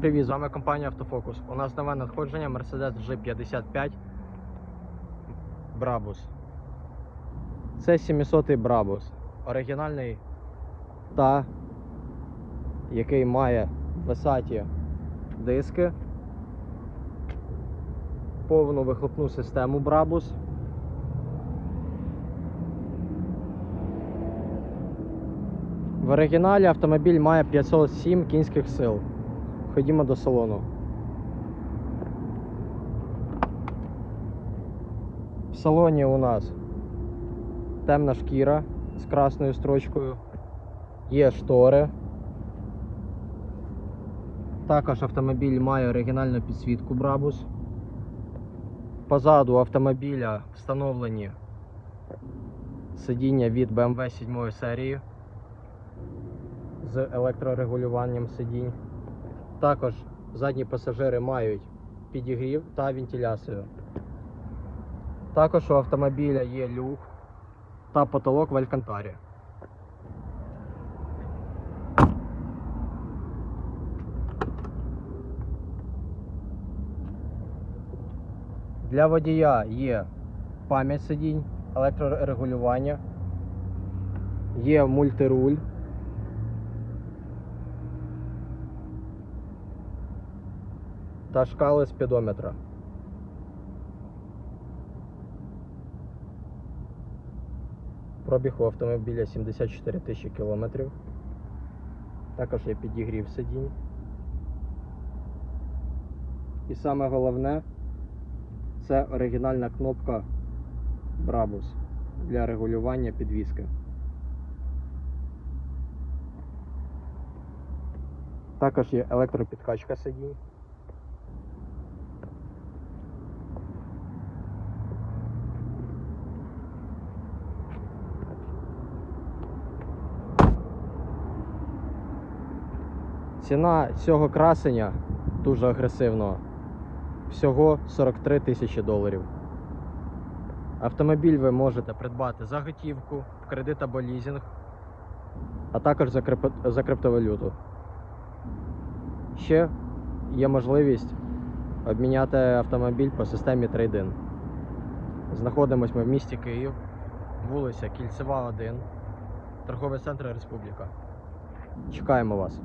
Привіт, з вами компанія Автофокус. У нас нове надходження Mercedes G55 Brabus. Це 700 Brabus. Оригінальний та який має висоті диски, повну вихлопну систему Brabus. В оригіналі автомобіль має 507 кінських сил. Ходімо до салону. В салоні у нас темна шкіра з красною строчкою. Є штори. Також автомобіль має оригінальну підсвітку Brabus. Позаду автомобіля встановлені сидіння від BMW 7 серії з електрорегулюванням сидінь. Також задні пасажири мають підігрів та вентиляцію. Також у автомобіля є люк та потолок в алькантарі. Для водія є пам'ять сидінь, електрорегулювання, є мультируль. Та шкали спідометра. Пробіг у автомобіля 74 тисячі кілометрів. Також є підігрів сидінь. І саме головне це оригінальна кнопка Brabus для регулювання підвіски. Також є електропідкачка сидінь. Ціна цього красення дуже агресивного. Всього 43 тисячі доларів. Автомобіль ви можете придбати за готівку, в кредит або лізинг, а також за, крип- за криптовалюту. Ще є можливість обміняти автомобіль по системі Trade-in. Знаходимось ми в місті Київ, вулиця Кільцева, 1, торговий центр Республіка. Чекаємо вас.